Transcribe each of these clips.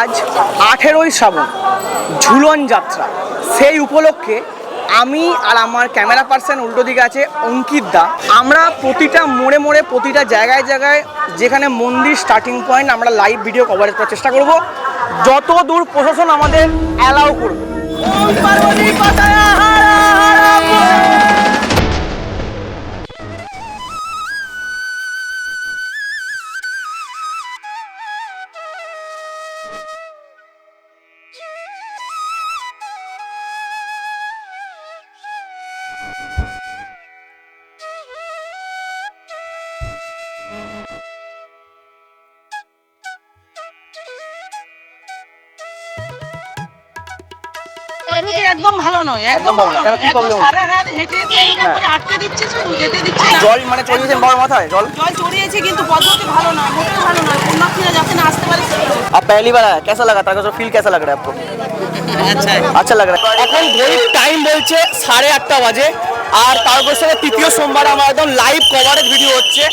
আজ আঠেরোই শ্রাবণ ঝুলন যাত্রা। সেই উপলক্ষে আমি আর আমার ক্যামেরা পার্সন উল্টো দিকে আছে অঙ্কিত দা। আমরা প্রতিটা মোড়ে মোড়ে, প্রতিটা জায়গায় জায়গায় যেখানে মন্দির স্টার্টিং পয়েন্ট আমরা লাইভ ভিডিও কভারেজ করার চেষ্টা করব। যত দূর প্রশাসন আমাদের অ্যালাউ করবে। একদম ভালো নয় একদম ভালো না। কেন, কি problem হচ্ছে? সারা রাত হেঁটে হেঁটে এরকম করে আটকে দিচ্ছে শুধু যেতে দিচ্ছে না জল মানে চলে গেছেন বড় মাথায় জল জল চড়িয়েছে কিন্তু পদ্ধতি ভালো নয় মোটেও ভালো নয় পুণ্যার্থীরা যাতে না আসতে পারে সেটা। आप पहली बार आया कैसा लगा ताकि फील कैसा लग रहा है आपको আচ্ছা লাগ এখন ঘড়ির টাইম বলছে সাড়ে আটটা বাজে আর তারকেশ্বরের তৃতীয় সোমবার আমার একদম লাইভ কভারেজ ভিডিও হচ্ছে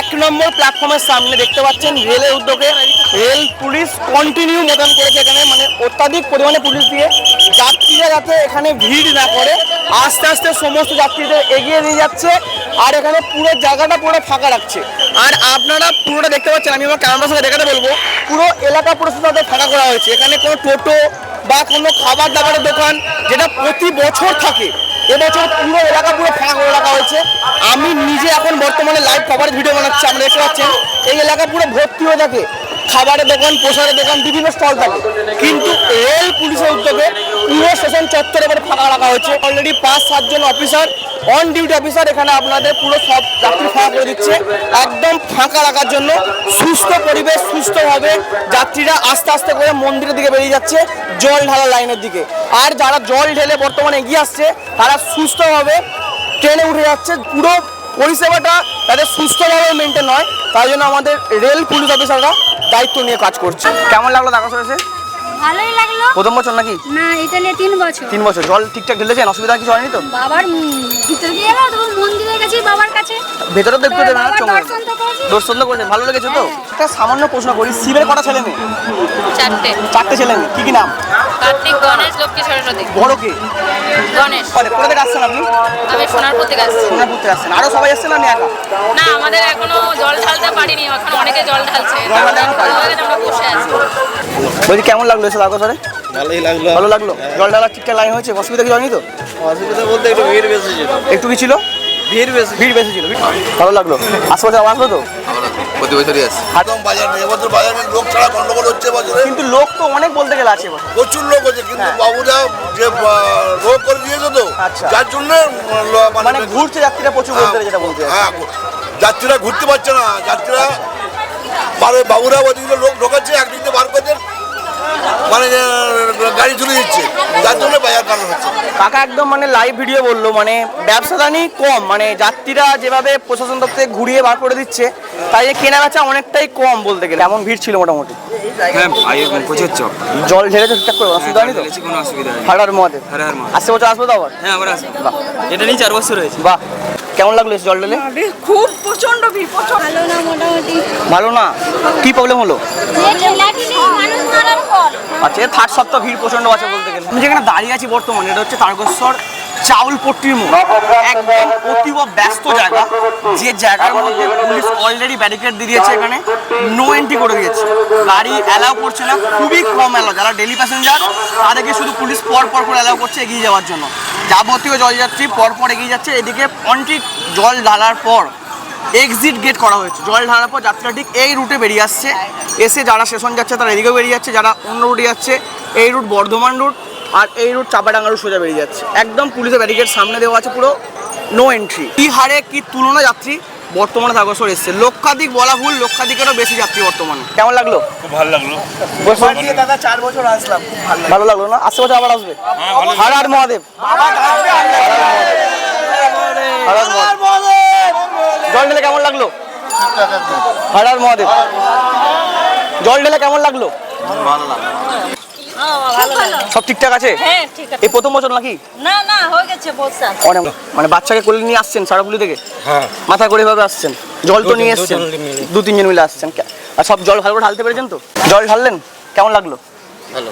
এক নম্বর প্ল্যাটফর্মের সামনে দেখতে পাচ্ছেন রেলের উদ্যোগে রেল পুলিশ কন্টিনিউ মোতায়েন করেছে এখানে মানে অত্যাধিক পরিমাণে পুলিশ দিয়ে যাত্রীরা যাতে এখানে ভিড় না করে, আস্তে আস্তে সমস্ত যাত্রীদের এগিয়ে নিয়ে যাচ্ছে আর এখানে পুরো জায়গাটা পুরো ফাঁকা রাখছে। আর আপনারা পুরোটা দেখতে পাচ্ছেন, আমি আমার ক্যামেরার সাথে দেখাতে বলব, পুরো এলাকা পুরো তাদের ফাঁকা করা হয়েছে। এখানে কোনো টোটো বা কোনো খাবার দাবারের দোকান যেটা প্রতি বছর থাকে, এবছর পুরো এলাকা পুরো ফাঁকা করে রাখা হয়েছে। আমি নিজে এখন বর্তমানে লাইভ খাবারের ভিডিও বানাচ্ছি, আপনারা দেখতে পাচ্ছেন। এই এলাকা পুরো ভর্তি হয়ে থাকে। খাবারের দোকান পোশাকের দোকান, বিভিন্ন স্টল থাকে। কিন্তু রেল পুলিশের উদ্যোগে পুরো স্টেশন চত্বরে এবারে ফাঁকা রাখা হয়েছে। অলরেডি পাঁচ সাতজন অফিসার অন ডিউটি অফিসার এখানে আপনাদের পুরো সব যাত্রী ফাঁকা করে দিচ্ছে। একদম ফাঁকা রাখার জন্য সুস্থ পরিবেশ, সুস্থভাবে যাত্রীরা আস্তে আস্তে করে মন্দিরের দিকে বেরিয়ে যাচ্ছে, জল ঢালা লাইনের দিকে। আর যারা জল ঢেলে বর্তমানে এগিয়ে আসছে, তারা সুস্থভাবে ট্রেনে উঠে যাচ্ছে। পুরো পরিষেবাটা তাদের সুস্থভাবে মেনটেন হয়। তাই জন্য আমাদের রেল পুলিশ অফিসাররা দায়িত্ব নিয়ে কাজ করছে। কেমন লাগল দেখা এসে? ভালোই লাগল। প্রথম বছর নাকি? না এটা নিয়ে তিন বছর। তিন বছর। জল ঠিকঠাক ঢেলেছেন? অসুবিধা কিছু হয়নি তো? বাবার ভিতর দিয়ে গেল তখন মন্দিরে গেছি বাবার কাছে। ভেতরে তো একটু দেবেন না দর্শন তো করেছি। দর্শন তো করেছেন ভালো লেগেছে তো? একটা সামান্য প্রশ্ন করি। শিবের কটা ছেলে মেয়ে? চারটে। চারটে ছেলে মেয়ে। কি কি নাম? কার্তিক গণেশ লক্ষ্মী সরস্বতী। বড় কে? গণেশ। কলে কোথা থেকে আসছেন আপনি? আমি সোনারপুর থেকে আসছি। সোনারপুর থেকে আসছেন। আরও সবাই আসছেন আমি একা? না আমাদের এখনও জল ঢালতে পারিনি। এখন অনেকে জল ঢালছে। আমরা বসে আছি। বলছি কেমন লাগল এসে ভালোই লাগল। ভালো লাগল। জল ঠিকঠাক লাইন হয়েছে? অসুবিধা কিছু হয়নি তো? অসুবিধা বলতে একটু ভিড় বেশি ছিল। একটু কি ছিল? ভিড় বেশি ভিড় বেশি ছিল ভালো লাগল। আশেপাশে আবার আসলো তো? প্রতি বছরই আসে। একদম বাজার নেই। এবছর বাজারে লোক ছাড়া গন্ডগোল হচ্ছে বাজারে কিন্তু লোক তো অনেক বলতে গেলে আছে প্রচুর লোক হচ্ছে। কিন্তু হ্যাঁ। বাবুরা যে আহ, রোগ করে দিয়েছে তো আচ্ছা। যার জন্য মানে ঘুরছে যাত্রীরা প্রচুর বলতে যেটা বলতে হ্যাঁ যাত্রীরা ঘুরতে পারছে না। যাত্রীরা বারে বাবুরা ওদিকে লোক ঢোকাচ্ছে একদিক দিয়ে বার করছে মানে গাড়ি চলে দিচ্ছে যার জন্য বাজার কারণ হচ্ছে কাকা একদম মানে লাইভ ভিডিও বলল মানে ব্যবসাদানি কম মানে যাত্রীরা যেভাবে প্রশাসন দপ্তর ঘুরিয়ে বার করে দিচ্ছে তাই যে কেনা বেচা অনেকটাই কম বলতে গেলে। এমন ভিড় ছিল মোটামুটি? হ্যাঁ প্রচুর জল ঢেলেছে ঠিকঠাক করে অসুবিধা হয়নি তো? কোনো অসুবিধা নেই মধ্যে হর হর মহাদেব। আসতে বছর আসব তো আবার? হ্যাঁ আবার আসব। এটা নিয়ে চার বছর হয়েছে। বাহ। কেমন লাগল এসে জল ঢেলে খুব প্রচণ্ড ভিড় প্রচণ্ড ভালো না মোটামুটি। ভালো না? কি প্রবলেম হলো? আচ্ছা থার্ড সপ্তাহ ভিড় প্রচণ্ড আছে বলতে গেলে। আমি যেখানে দাঁড়িয়ে আছি বর্তমানে এটা হচ্ছে তারকেশ্বর চাউলপট্টির মোড়। একদম অতীব ব্যস্ত জায়গা। যে জায়গার মধ্যে পুলিশ অলরেডি ব্যারিকেড দিয়ে দিয়েছে এখানে। নো এন্ট্রি করে দিয়েছে। গাড়ি অ্যালাউ করছে না খুবই কম অ্যালাউ যারা ডেলি প্যাসেঞ্জার তাদেরকে শুধু পুলিশ পর পর করে অ্যালাউ করছে এগিয়ে যাওয়ার জন্য। যাবতীয় জলযাত্রী পর পর এগিয়ে যাচ্ছে। এদিকে অনটি জল ঢালার পর এক্সিট গেট করা হয়েছে। জল ঢালার পর যাত্রা ঠিক এই রুটে বেরিয়ে আসছে। এসে যারা স্টেশন যাচ্ছে, তারা এদিকেও বেরিয়ে যাচ্ছে। যারা অন্য রুটে যাচ্ছে, এই রুট বর্ধমান রুট আর এই রুট চাপাডাঙ্গা রুট সোজা বেরিয়ে যাচ্ছে একদম পুলিশের ব্যারিকেড সামনে দেওয়া আছে পুরো নো এন্ট্রি কি হারে কি তুলনা যাত্রী বর্তমানে তাগসর এসছে লক্ষাধিক বলা ভুল লক্ষাধিকেরও বেশি যাত্রী বর্তমানে কেমন লাগল খুব ভালো লাগল দাদা চার বছর আসলাম খুব ভালো লাগল না আসতে বছর আবার আসবে হর হর মহাদেব জল ঢেলে কেমন লাগল হর হর মহাদেব জল ঢেলে কেমন লাগল ভালো লাগল সব ঠিকঠাক আছে হ্যাঁ ঠিক আছে এই প্রথম বছর নাকি না না হয়ে গেছে বর্ষা অনেক মানে বাচ্চাকে কোলে নিয়ে আসছেন সারাপুলি থেকে মাথা করে ভাবে আসছেন জল তো নিয়ে এসছেন দু তিনজন মিলে আসছেন কে- আর সব জল ভালো করে ঢালতে পেরেছেন তো জল ঢাললেন কেমন লাগলো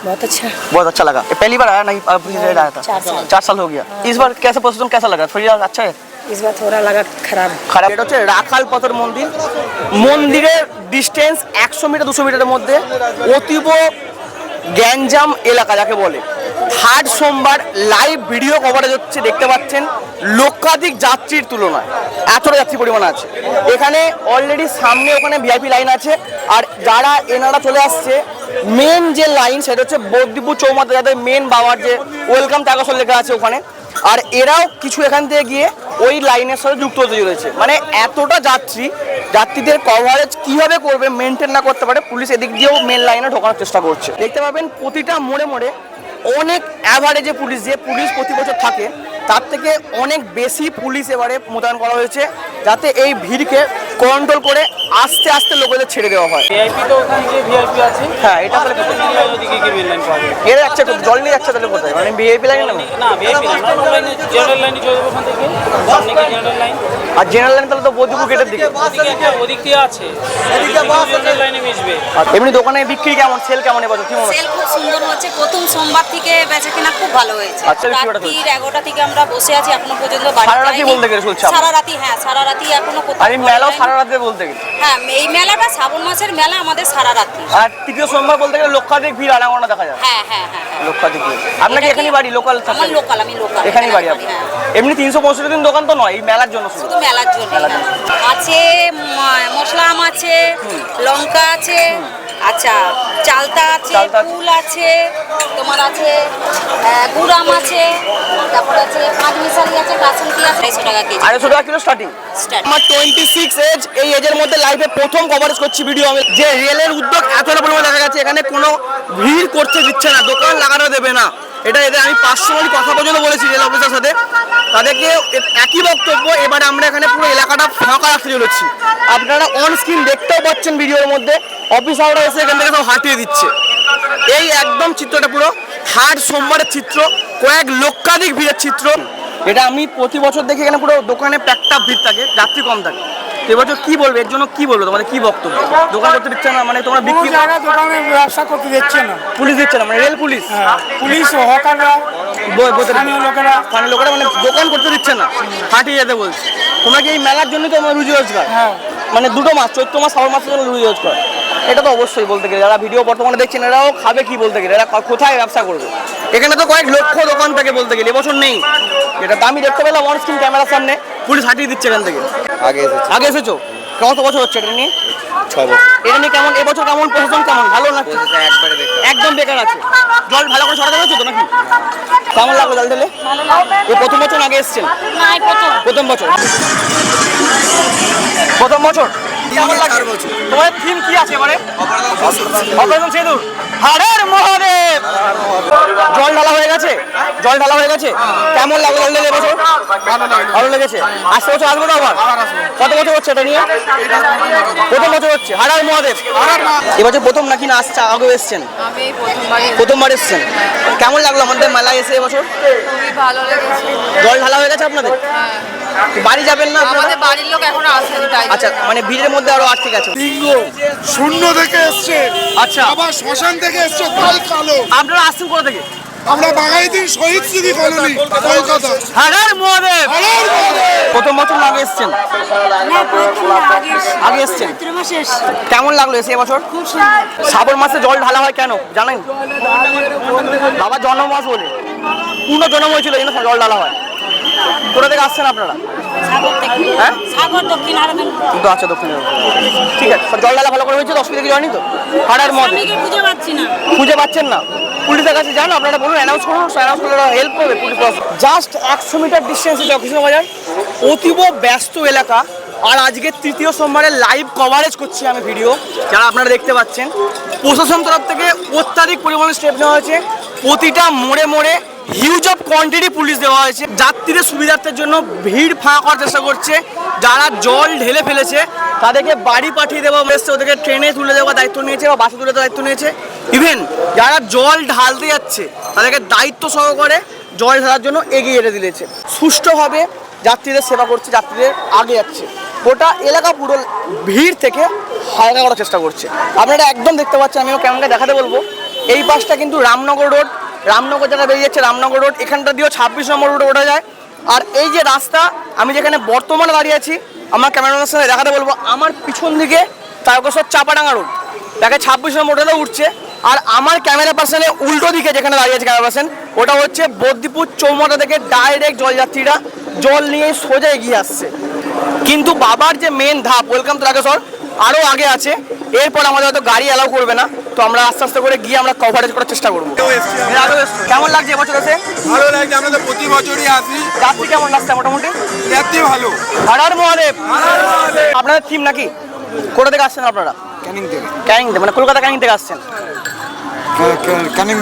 बहुत अच्छा बहुत अच्छा लगा ये पहली बार आया नहीं अब पिछली बार आया था चार साल। चार साल हो गया इस बार कैसा प्रशासन कैसा लगा फरीदाबाद अच्छा है इस बार थोड़ा लगा खराब খারাপ এটা হচ্ছে রাখাল পথের মন্দির মন্দিরের ডিস্টেন্স একশো মিটার দুশো মিটারের মধ্যে অতীব গ্যাঞ্জাম এলাকা যাকে বলে। থার্ড সোমবার লাইভ ভিডিও কভারেজ হচ্ছে, দেখতে পাচ্ছেন, লক্ষাধিক যাত্রীর তুলনায়। এতটা যাত্রী পরিমাণ আছে। এখানে অলরেডি সামনে ওখানে ভিআইপি লাইন আছে। আর যারা এনারা চলে আসছে মেন যে লাইন সেটা হচ্ছে বদ্রীপুর চৌমাথা, যাদের মেন বাবার যে ওয়েলকাম টাকাসল লেখা আছে ওখানে। আর এরাও কিছু এখান থেকে গিয়ে ওই লাইনের সাথে যুক্ত হতে চলেছে। মানে এতটা যাত্রী, যাত্রীদের কভারেজ কীভাবে করবে মেনটেন না করতে পারে, পুলিশ এদিক দিয়েও মেন লাইনে ঢোকানোর চেষ্টা করছে। দেখতে পাবেন প্রতিটা মোড়ে মোড়ে অনেক অ্যাভারেজে পুলিশ, যে পুলিশ প্রতি বছর থাকে তার থেকে অনেক বেশি পুলিশ এবারে মোতায়েন করা হয়েছে যাতে এই ভিড়কে কন্ট্রোল করে আস্তে আস্তে লোকেদের ছেড়ে দেওয়া হয়। ভিআইপি তো ওখানে যে ভিআইপি আছে। হ্যাঁ এটা তাহলে? ওদিকে কি লাইন পাওয়া যাবে। এরা যাচ্ছে জল নিয়ে যাচ্ছে তাহলে কোথায়? মানে ভিআইপি লাইন না? না ভিআইপি না নর্মাল লাইনে জেনারেল লাইনে চলে যাব ওখান থেকে। সামনে কি জেনারেল লাইন আর জেনারেল লাইন তাহলে তো বদ্যিপুর গেটের দিকে। ওদিকে একটা ওদিক দিয়ে আছে। জেনারেল লাইনে মিশবে। আর এমনি দোকানে বিক্রি কেমন? সেল কেমন এবছর কি মনে হচ্ছে? সেল খুব সুন্দর হচ্ছে। প্রথম সোমবার থেকে বেচা কেনা খুব ভালো হয়েছে। আচ্ছা, কি ওটা রাত্রির এগারোটা থেকে আমরা বসে আছি এখনও পর্যন্ত সারা রাতই বলতে গেলে চলছে সারা রাতি হ্যাঁ সারা রাতি এখনও আর এই মেলাও সারা রাতে বলতে গেলে। হ্যাঁ এই মেলাটা শ্রাবণ মাসের মেলা আমাদের সারা রাত্রি আর তৃতীয় সোমবার বলতে গেলে লক্ষাধিক ভিড় আনাগোনা দেখা যায়। হ্যাঁ হ্যাঁ হ্যাঁ হ্যাঁ। লক্ষাধিক ভিড়। আপনার কি এখানেই বাড়ি? লোকাল আমার লোকাল আমি লোকাল এখানেই বাড়ি হ্যাঁ। এমনি তিনশো পঁয়ষট্টি দিন দোকান তো নয় এই মেলার জন্য শুধু। মেলার জন্য আছে মশলা আম আছে লঙ্কা আছে আচ্ছা চালতা আছে আছে। ফুল আছে তোমার আছে আহ, গুড় আম আছে তারপর আছে পাঁচ মিশালি আছে কাসুন্তি আছে? আড়াইশো টাকা কেজি। আড়াইশো টাকা কিলো স্টার্টিং আমার টোয়েন্টি সিক্স এজ এই এজের মধ্যে লাইভে প্রথম কভারেজ করছি ভিডিও আমি। যে রেলের উদ্যোগ এতটা পরিমাণে দেখা গেছে এখানে কোনো ভিড় করতে দিচ্ছে না দোকান লাগানো দেবে না। এটা এদের আমি পার্সোনালি কথা পর্যন্ত বলেছি রেল অফিসের সাথে। তাদেরকে একই বক্তব্য এবারে আমরা এখানে পুরো এলাকাটা ফাঁকা রাখতে চলেছি। আপনারা অন স্ক্রিন দেখতেও পাচ্ছেন ভিডিওর মধ্যে অফিস আওয়ার এসে এখান থেকে সব হাঁটিয়ে দিচ্ছে। এই একদম চিত্রটা পুরো থার্ড সোমবারের চিত্র। কয়েক লক্ষাধিক ভিড়ের চিত্র। এটা আমি প্রতি বছর দেখি এখানে পুরো দোকানে প্যাকটা ভিড় থাকে যাত্রী কম থাকে। এবছর কি বলবে? এর জন্য কি বলবে? তোমাদের কি বক্তব্য? দোকান করতে দিচ্ছে না মানে তোমরা বিক্রি দোকানে ব্যবসা করতে দিচ্ছে না। পুলিশ দিচ্ছে না মানে রেল পুলিশ। পুলিশ হকাররা স্থানীয় লোকেরা। স্থানীয় লোকেরা মানে দোকান করতে দিচ্ছে না হাঁটিয়ে যেতে বলছে। তোমরা কি এই মেলার জন্য তো আমার রুজি রোজগার? হ্যাঁ। মানে দুটো মাস চৈত্র মাস শ্রাবণ মাসের জন্য রুজি রোজগার। এটা তো অবশ্যই বলতে গেলে যারা ভিডিও বর্তমানে দেখছেন এরাও খাবে কি বলতে গেলে? এরা কোথায় ব্যবসা করবে? এখানে তো কয়েক লক্ষ দোকান থেকে বলতে গেলে এবছর নেই। এটা আমি দেখতে পেলাম অন স্ক্রিন ক্যামেরার সামনে। পুলিশ হাঁটিয়ে দিচ্ছে এখান থেকে। আগে এসেছে। আগে এসেছ? কত বছর হচ্ছে এটা নিয়ে? ছ বছর। এটা নিয়ে কেমন এবছর কেমন প্রশাসন কেমন? ভালো না? একদম বেকার আছে। জল ভালো করে ছড়াতে তো নাকি? কেমন লাগল জল প্রথম বছর আগে এসছেন? প্রথম। প্রথম বছর। প্রথম বছর? কেমন তোমার থিম কি আছে এবারে? অপারেশন সেতুর হাড়ের মহাদেব জল ঢালা হয়ে গেছে? জল ঢালা হয়ে গেছে? কেমন লাগল জল ঢেলে এবছর ভালো লেগেছে? আসতে বছর আসব তো আবার? কত বছর হচ্ছে এটা নিয়ে? প্রথম বছর হচ্ছে। হাড়ার মহাদেব এবছর প্রথম নাকি না আসছে? আগে এসছেন। প্রথমবার এসছেন। কেমন লাগল আমাদের মেলায় এসে এবছর জল ঢালা হয়ে গেছে আপনাদের? বাড়ি যাবেন না? আমাদের বাড়ির লোক এখনও আসেনি তাই আচ্ছা মানে ভিড়ের মধ্যে আরও আটকে গেছে। লিঙ্গ শূন্য থেকে এসছে। আচ্ছা। আবার শ্মশান থেকে এসছে কাল কালো। আপনারা আসছেন কোথা থেকে? আমরা বাঙালিদিন শহীদ স্মৃতি কলোনি কলকাতা। হাড়ার মহাদেব! প্রথম বছর আগে এসছেন? আগে এসছেন? কেমন লাগল এসে এবছর? খুব শ্রাবণ মাসে জল ঢালা হয় কেন জানেন? বাবা জন্ম মাস বলে। পূর্ণ জন্ম হয়েছিল জল ঢালা হয়। কোথা থেকে আসছেন আপনারা? হ্যাঁ? সাগর দক্ষিণ আরবেন কিন্তু আচ্ছা দক্ষিণে ঠিক আছে জল ঢালা ভালো করে হয়েছে তো অসুবিধা কিছু হয়নি তো হাড়ার স্বামীকে খুঁজে পাচ্ছি না। খুঁজে পাচ্ছেন না? পুলিশের কাছে যান আপনারা বলুন অ্যানাউন্স করুন অ্যানাউন্স করলে হেল্প করবে পুলিশ জাস্ট একশো মিটার ডিস্টেন্সে জগকৃষ্ণ বাজার অতীব ব্যস্ত এলাকা। আর আজকে তৃতীয় সোমবারে লাইভ কভারেজ করছি আমি ভিডিও যারা আপনারা দেখতে পাচ্ছেন প্রশাসন তরফ থেকে অত্যাধিক পরিমাণে স্টেপ নেওয়া হয়েছে। প্রতিটা মোড়ে মোড়ে হিউজ অফ কোয়ান্টিটি পুলিশ দেওয়া হয়েছে। যাত্রীদের সুবিধার্থের জন্য ভিড় ফাঁকা করার চেষ্টা করছে। যারা জল ঢেলে ফেলেছে, তাদেরকে বাড়ি পাঠিয়ে দেওয়া এসছে ওদেরকে ট্রেনে তুলে দেওয়ার দায়িত্ব নিয়েছে বা বাসে তুলে দেওয়ার দায়িত্ব নিয়েছে। ইভেন যারা জল ঢালতে যাচ্ছে, তাদেরকে দায়িত্ব সহকারে জল ঢালার জন্য এগিয়ে এনে দিয়েছে। সুষ্ঠুভাবে যাত্রীদের সেবা করছে, যাত্রীদের আগে যাচ্ছে। গোটা এলাকা পুরো ভিড় থেকে হালকা করার চেষ্টা করছে। আপনারা একদম দেখতে পাচ্ছেন আমিও কেমনকে দেখাতে বলব। এই বাসটা কিন্তু রামনগর রোড। রামনগর যারা বেরিয়ে যাচ্ছে, রামনগর রোড, এখানটা দিয়েও ছাব্বিশ নম্বর রোডে ওঠা যায়। আর এই যে রাস্তা, আমি যেখানে বর্তমানে দাঁড়িয়ে আছি, আমার ক্যামেরাম্যানের সাথে দেখাতে বলব, আমার পিছন দিকে তারকেশ্বর চাপাডাঙ্গা রোড দেখে ছাব্বিশ নম্বর রোডে উঠছে। আর আমার ক্যামেরা পার্সনে উল্টো দিকে যেখানে দাঁড়িয়ে আছে ক্যামেরা পার্সন, ওটা হচ্ছে বদ্দিপুর চৌমাথা থেকে ডাইরেক্ট জলযাত্রীরা জল নিয়ে সোজা এগিয়ে আসছে। কিন্তু বাবার যে মেন ধাপ ওয়েলকাম তারকেশ্বর আরও আগে আছে। এরপর আমাদের হয়তো গাড়ি অ্যালাউ করবে না। তো আমরা আস্তে আস্তে করে গিয়ে আমরা কভারেজ করার চেষ্টা করব। কেমন লাগছে এবছর এসে? ভালো লাগছে আমরা তো প্রতি বছরই আসি। যাত্রী কেমন লাগছে মোটামুটি? যাত্রী ভালো। হারার মহাদেব। আপনাদের থিম নাকি? কোথা থেকে আসছেন আপনারা? ক্যানিং থেকে। ক্যানিং থেকে মানে কলকাতা ক্যানিং থেকে আসছেন। ক্যানিং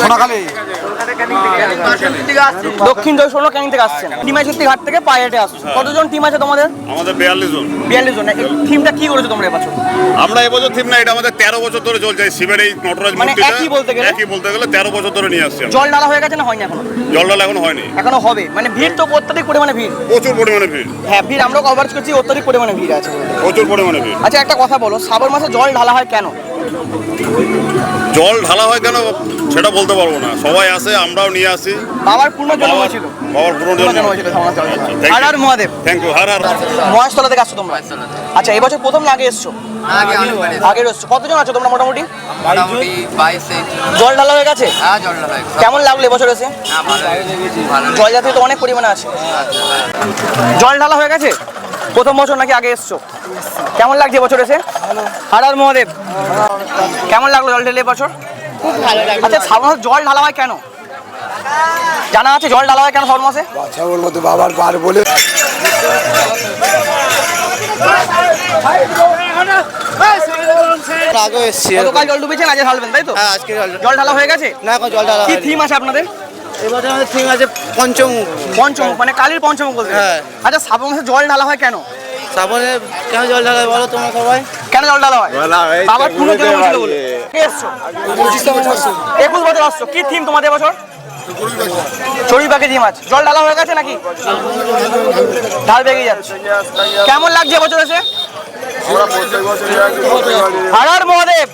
সোনাখালী। দক্ষিণ চব্বিশ পরগনা ক্যানিং থেকে আসছেন টিমাইশক্তি ঘাট থেকে পায়ে হেঁটে আসছেন কতজন টিম আছে তোমাদের? আমাদের বিয়াল্লিশ জন। বিয়াল্লিশ জন। থিমটা কি করেছ তোমরা এবছর আমরা এবছর থিম না এটা আমাদের তেরো বছর ধরে চলছে। শিবের এই নটরাজ মানে একই বলতে গেলে? একই বলতে গেলে তেরো বছর ধরে নিয়ে আসছি। জল ডালা হয়ে গেছে না হয়নি এখনও? জল ডাল এখন হয়নি। এখনও হবে। মানে ভিড় তো অত্যাধিক পরিমাণে ভিড়। প্রচুর পরিমাণে ভিড়। হ্যাঁ ভিড় আমরাও কভারেজ করছি অত্যাধিক পরিমাণে ভিড় আছে। প্রচুর পরিমাণে ভিড়। আচ্ছা একটা কথা বলো শ্রাবণ মাসে জল ঢালা হয় কেন? জল ঢালা হয় কেন? সেটা বলতে পারব না। সবাই আসে আমরাও নিয়ে আসি। বাবার পূর্ণ জন্ম হয়েছিল। বাবার পূর্ণ জন্ম। হর হর মহাদেব। থ্যাংক ইউ হার হার মহেশতলা থেকে আসছো তোমরা? আচ্ছা এবছর প্রথম না আগে এসছো? আগে এসছো। কতজন আছো তোমরা মোটামুটি? মোটামুটি জল ঢালা হয়ে গেছে? হ্যাঁ হয় কেমন লাগল এবছর এসে? ভালো জল যাত্রী তো অনেক পরিমাণে আছে। জল ঢালা হয়ে গেছে? প্রথম বছর নাকি আগে এসছো? কেমন লাগছে বছর এসে? হার হর মহাদেব। কেমন লাগল জল ঢেলে এবছর খুব ভালো লাগল। আচ্ছা মাসে জল ঢালা হয় কেন? জানা আছে জল ঢালা হয় কেন শ্রাবণ মাসে? মতো বাবার বার বলে। আগে এসছি। গতকাল জল ডুবেছেন আজ ঢালবেন তাই তো? হ্যাঁ আজকে জল ঢালা হয়ে গেছে? না এখন জল ঢালা কি থিম আছে আপনাদের? এবারে আমাদের থিম আছে পঞ্চমুখ পঞ্চমুখ মানে কালীর পঞ্চমুখ বলতে। হ্যাঁ। আচ্ছা শ্রাবণ মাসে জল ঢালা হয় কেন? শ্রাবণে কেন জল ঢালা হয় বলো তোমরা সবাই? কেন জল ঢালা হয়? বাবার পুনর্জন্ম ছিল বলে। একুশ বছর আসছো। কি থিম তোমাদের বছর? চড়ি পাখি থিম আছে। জল ঢালা হয়ে গেছে নাকি? ঢাল বেগে যাচ্ছে। কেমন লাগছে বছর এসে? হর হর মহাদেব।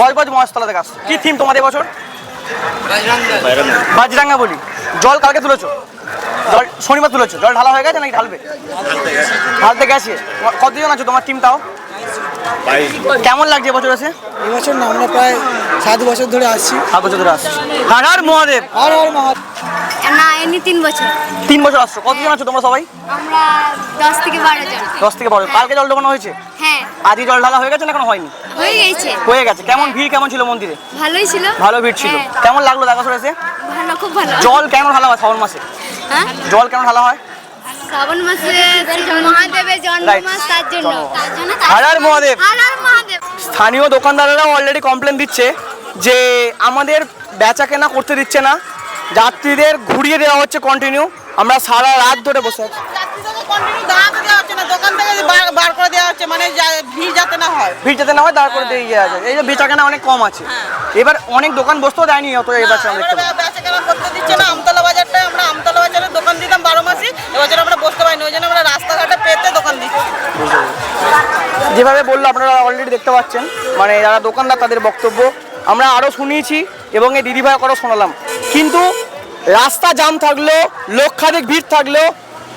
বজবজ মহাস্তলা থেকে আসছো। কি থিম তোমাদের বছর? বাজরাঙ্গা। বলি। জল কালকে তুলেছো? জল শনিবার তুলেছো? জল ঢালা হয়ে গেছে নাকি ঢালবে? ঢালতে গেছে। কতজন আছো? তোমার টিম তাও? কেমন লাগছে এবছর এসে? এবছর না আমরা প্রায় সাত বছর ধরে আসছি। সাত বছর ধরে আসছো। হার হার মহাদেব। আর আর মহা না এমনি তিন বছর। তিন বছর আসছো। কতজন আছো তোমরা সবাই? আমরা দশ থেকে বারো জন। দশ থেকে বারো কালকে জল ঢোকানো হয়েছে? হ্যাঁ। আজই জল ঢালা হয়ে গেছে না এখনও হয়নি? হয়ে গেছে। হয়ে গেছে। কেমন ভিড় কেমন ছিল মন্দিরে? ভালোই ছিল। ভালো ভিড় ছিল। হ্যাঁ, কেমন লাগল দেখা এসে? ভালো খুব ভালো। জল কেমন ঢালা হয় শ্রাবণ মাসে? হ্যাঁ? জল কেমন ঢালা হয়? শ্রাবণ মাসে মহাদেবের জন্ম মাস তার জন্য। হর হর মহাদেব। স্থানীয় দোকানদারেরাও অলরেডি কমপ্লেন দিচ্ছে যে আমাদের বেচা কেনা করতে দিচ্ছে না। যাত্রীদের ঘুরিয়ে দেওয়া হচ্ছে কন্টিনিউ আমরা সারা রাত ধরে বসে আছি। কন্টিনিউ দাঁড়াতে দেওয়া হচ্ছে না দোকান থেকে বার- করে দেওয়া হচ্ছে মানে ভিড় যাতে না হয়। ভিড় যাতে না হয় তারপরে দিয়ে আছে। এই যে বেচা কেনা অনেক কম আছে। এবার অনেক দোকান বসতেও দেয়নি অত এবার করতে দিচ্ছে না? আমতলা বাজারটায় আমরা আমতলা বাজারে দোকান দিতাম বারো মাসই এবছর আমরা বসতে পারিনি ওই জন্য আমরা রাস্তাঘাটে পেতে দোকান দিচ্ছি। যেভাবে বলল আপনারা অলরেডি দেখতে পাচ্ছেন মানে যারা দোকানদার তাদের বক্তব্য। আমরা আরও শুনিয়েছি এবং এই দিদিভাই করা শোনালাম। কিন্তু রাস্তা জাম থাকলেও লক্ষাধিক ভিড় থাকলেও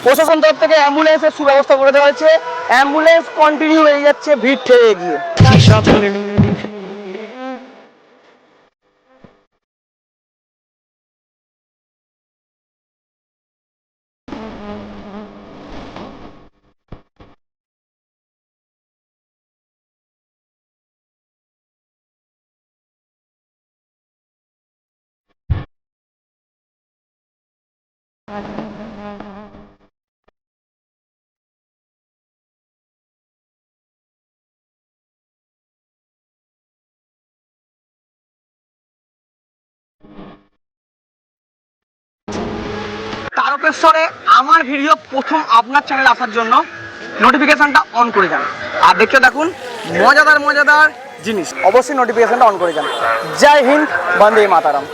প্রশাসন তরফ থেকে অ্যাম্বুলেন্সের সুব্যবস্থা করে দেওয়া হয়েছে। অ্যাম্বুলেন্স কন্টিনিউ হয়ে যাচ্ছে, ভিড় ঠেলে গিয়ে। তারকেশ্বরে আমার ভিডিও প্রথম আপনার চ্যানেলে আসার জন্য নোটিফিকেশনটা অন করে যান। আর দেখতে দেখুন মজাদার মজাদার জিনিস। অবশ্যই নোটিফিকেশনটা অন করে যান। জয় হিন্দ, বন্দে মাতারাম।